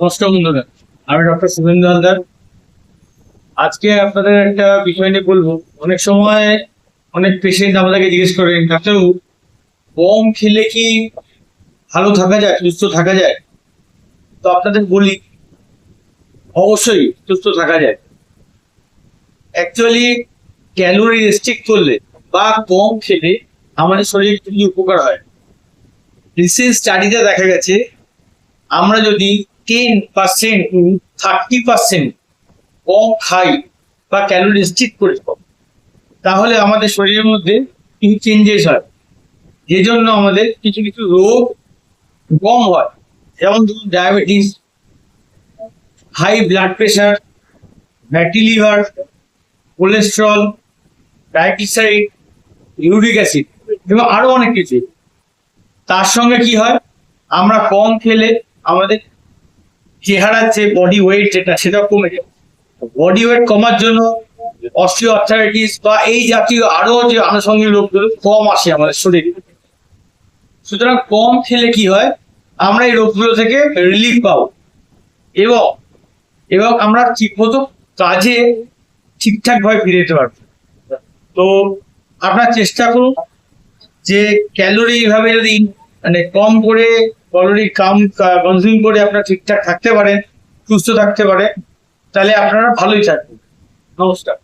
নমস্কার বন্ধুরা আমি ডক্টর শুভেন্দু হালদার। আজকে আপনাদের একটা বিষয় নিয়ে বলব। অনেক সময় অনেক পেশেন্ট আমাদেরকে জিজ্ঞেস করেন, ডাক্তারবাবু কম খেলে কি ভালো থাকা যায়, সুস্থ থাকা যায়? তো আপনাদের বলি, অবশ্যই সুস্থ থাকা যায়। অ্যাকচুয়ালি ক্যালোরি রেস্ট্রিক্ট করলে বা কম খেলে আমাদের শরীরে কি উপকার হয়? রিসেন্ট স্টাডিতে দেখা গেছে, আমরা যদি টেন পার্সেন্ট থার্টি পার্সেন্ট কম খাই বা ক্যালোরি রেস্ট্রিক্ট করে তাহলে আমাদের শরীরের মধ্যে কিছু চেঞ্জেস হয়। যে জন্য আমাদের কিছু কিছু রোগ কম হয়। যেমন ধরুন diabetes high blood pressure fatty liver cholesterol triglyceride uric acid এবং আরও অনেক কিছু। তার সঙ্গে কি হয়? আমরা কম খেলে আমাদের চেহারার যে বডি ওয়েট যেটা, সেটা কমে যায়। বডি ওয়েট কমার জন্য অস্ট্রিও আর্থারাইটিস বা এই জাতীয় আরও যে আনুষঙ্গিক রোগগুলো কম আসে আমাদের শরীরে। সুতরাং কম খেলে কি হয়? আমরা এই রোগগুলো থেকে রিলিফ পাবো। এবং এবং আমরা ঠিকমতো কাজে ঠিকঠাক ভাবে ফিরে যেতে পারব। তো আপনার চেষ্টা করুন যে ক্যালোরি এইভাবে যদি মানে কম করে ক্যালোরি কাম কনজিউম করে আপনারা ঠিকঠাক থাকতে পারেন সুস্থ থাকতে পারেন তাহলে আপনারা ভালোই থাকবেন। নমস্কার।